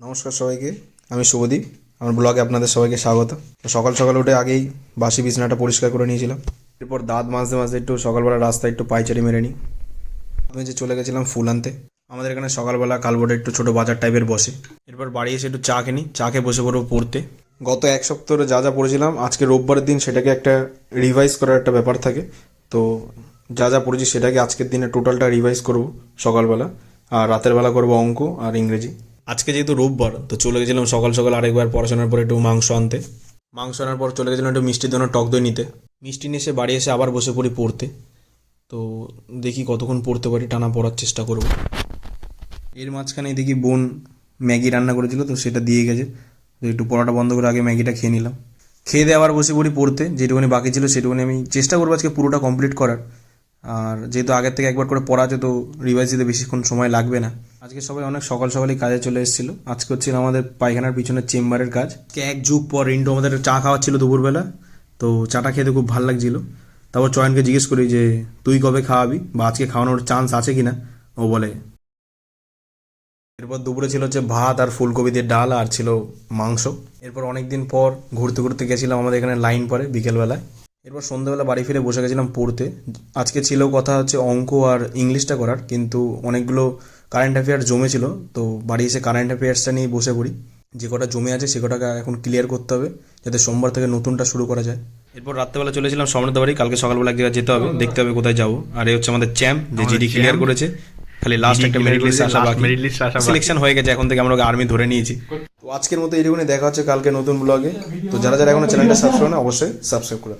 নমস্কার সবাইকে, আমি শুভদীপ। আমার ব্লগে আপনাদের সবাইকে স্বাগত। তো সকাল সকাল উঠে আগেই বাসি বিছানাটা পরিষ্কার করে নিয়েছিলাম। এরপর দাঁত মাজতে মাজতে একটু সকালবেলা রাস্তায় একটু পাইচারি মেরে নিই। আমি যে চলে গেছিলাম ফুল আনতে আমাদের এখানে সকালবেলা কালবোর্ডে একটু ছোটো বাজার টাইপের বসে। এরপর বাড়ি এসে একটু চা কিনি চা খেয়ে বসে পড়ব পড়তে। গত এক সপ্তাহ যা যা পড়েছিলাম, আজকে রোববারের দিন সেটাকে একটা রিভাইজ করার একটা ব্যাপার থাকে। তো যা যা পড়েছি সেটাকে আজকের দিনে টোটালটা রিভাইজ করব সকালবেলা। আর রাতের বেলা করব অঙ্ক আর ইংরেজি। আজকে যেহেতু রোববার, তো চলে গেছিলাম সকাল সকাল আরেকবার পড়াশোনার পর একটু মাংস আনতে। মাংস আনার পর চলে গেছিলাম একটু মিষ্টির জন্য টক দই নিতে। মিষ্টি নিয়ে এসে বাড়ি এসে আবার বসে পড়ি পড়তে। তো দেখি কতক্ষণ পড়তে পারি, টানা পড়ার চেষ্টা করব। এর মাঝখানে দেখি বোন ম্যাগি রান্না করেছিল, তো সেটা দিয়ে গেছে। তো একটু পড়াটা বন্ধ করে আগে ম্যাগিটা খেয়ে নিলাম। খেয়ে দিয়ে আবার বসে পড়ি পড়তে, যেটুকুনি বাকি ছিল সেটুকুনি আমি চেষ্টা করব আজকে পুরোটা কমপ্লিট করার। আর যেহেতু আগের থেকে একবার করে পড়া আছে, তো রিভাইজ দিতে বেশিক্ষণ সময় লাগবে না। আজকে সবাই অনেক সকাল সকালই কাজে চলে এসেছিল। আজকে হচ্ছিল আমাদের পায়খানার পিছনের চেম্বারের কাজ। এক যুগ পর রিন্টু আমাদের চা খাওয়াচ্ছিল দুপুরবেলা, তো চাটা খেতে খুব ভালো লাগছিল। তারপর চয়নকে জিজ্ঞেস করি যে, তুই কবে খাওয়াবি? বা আজকে খাওয়ানোর চান্স আছে কি না ও বলে, এরপর দুপুরে ছিল হচ্ছে ভাত আর ফুলকপি দিয়ে ডাল আর ছিল মাংস। এরপর অনেক দিন পর ঘুরতে ঘুরতে গেছিলাম আমাদের এখানে লাইন পরে বিকেলবেলায়। এরপর সন্ধ্যাবেলা বাড়ি ফিরে বসে গেছিলাম পড়তে। আজকে ছিল কথা হচ্ছে অঙ্ক আর ইংলিশটা করার, কিন্তু অনেকগুলো কারেন্ট অ্যাফেয়ার জমেছিল তো বাড়ি এসে কারেন্ট অ্যাফেয়ার্সটা নিয়ে বসে পড়ি। যে কটা জমে আছে সে কটাকে এখন ক্লিয়ার করতে হবে যাতে সোমবার থেকে নতুনটা শুরু করা যায়। এরপর রাত্রেবেলা চলেছিলাম সমৃদ্ধ বাড়ি কালকে সকালবেলা এক জায়গায় যেতে হবে দেখতে হবে কোথায় যাব। আর এই হচ্ছে আমাদের চ্যাম্প যে জিডি ক্লিয়ার করেছে। খালি লাস্ট একটা মেরিট লিস্ট আসা বাকি। মেরিট লিস্ট আসা বাকি। সিলেকশন হয়ে গেছে এখন থেকে আমরা আর্মি ধরে নিয়েছি। তো আজকের মতো এইটুকুনি দেখা হচ্ছে কালকে নতুন ব্লগে তো যারা যারা এখনও চ্যানেলটা সাবস্ক্রাইব না অবশ্যই সাবস্ক্রাইব করে।